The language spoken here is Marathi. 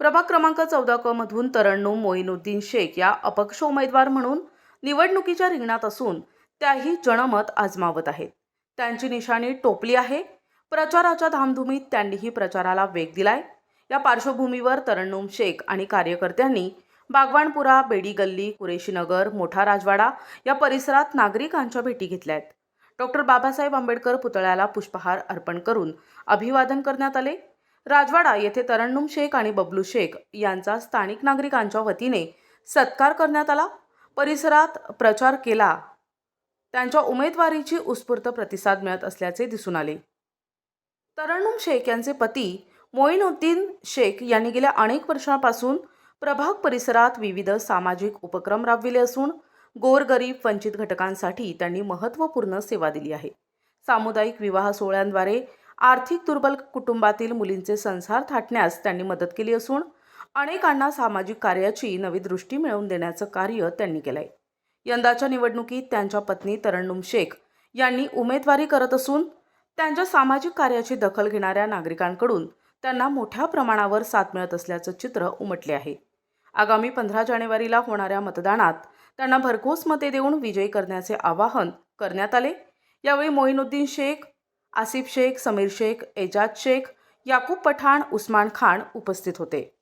प्रभाग क्रमांक चौदा क मधून तरण्णुम मोईनुद्दीन शेख या अपक्ष उमेदवार म्हणून निवडणुकीच्या रिंगणात असून त्याही जनमत आजमावत आहेत. त्यांची निशाणी टोपली आहे. प्रचाराच्या धामधुमीत त्यांनीही प्रचाराला वेग दिलाय. या पार्श्वभूमीवर तरण्णुम शेख आणि कार्यकर्त्यांनी बागवानपुरा बेडी गल्ली कुरेशीनगर मोठा राजवाडा या परिसरात नागरिकांच्या भेटी घेतल्या आहेत. डॉक्टर बाबासाहेब आंबेडकर पुतळ्याला पुष्पहार अर्पण करून अभिवादन करण्यात आले. राजवाडा येथे तरण्णुम शेख आणि बबलू शेख यांचा स्थानिक नागरिकांच्या वतीने सत्कार करण्यात आला. परिसरात प्रचार केला. त्यांच्या उमेदवारीची उत्स्फूर्त प्रतिसाद मिळत असल्याचे दिसून आले. तरण्णुम शेख यांचे पती मोईनुद्दीन शेख यांनी गेल्या अनेक वर्षांपासून प्रभाग परिसरात विविध सामाजिक उपक्रम राबविले असून गोरगरीब वंचित घटकांसाठी त्यांनी महत्त्वपूर्ण सेवा दिली आहे. सामुदायिक विवाह सोहळ्यांद्वारे आर्थिक दुर्बल कुटुंबातील मुलींचे संसार थाटण्यास त्यांनी मदत केली असून अनेकांना सामाजिक कार्याची नवी दृष्टी मिळवून देण्याचं कार्य त्यांनी केलंय. यंदाच्या निवडणुकीत त्यांच्या पत्नी तरण्णुम शेख यांनी उमेदवारी करत असून त्यांच्या सामाजिक कार्याची दखल घेणाऱ्या नागरिकांकडून त्यांना मोठ्या प्रमाणावर साथ मिळत असल्याचं चित्र उमटले आहे. आगामी पंधरा जानेवारीला होणाऱ्या मतदानात त्यांना भरघोस मते देऊन विजयी करण्याचे आवाहन करण्यात आले. यावेळी मोईनुद्दीन शेख आसिफ शेख समीर शेख एजाज शेख याकूब पठाण उस्मान खान उपस्थित होते.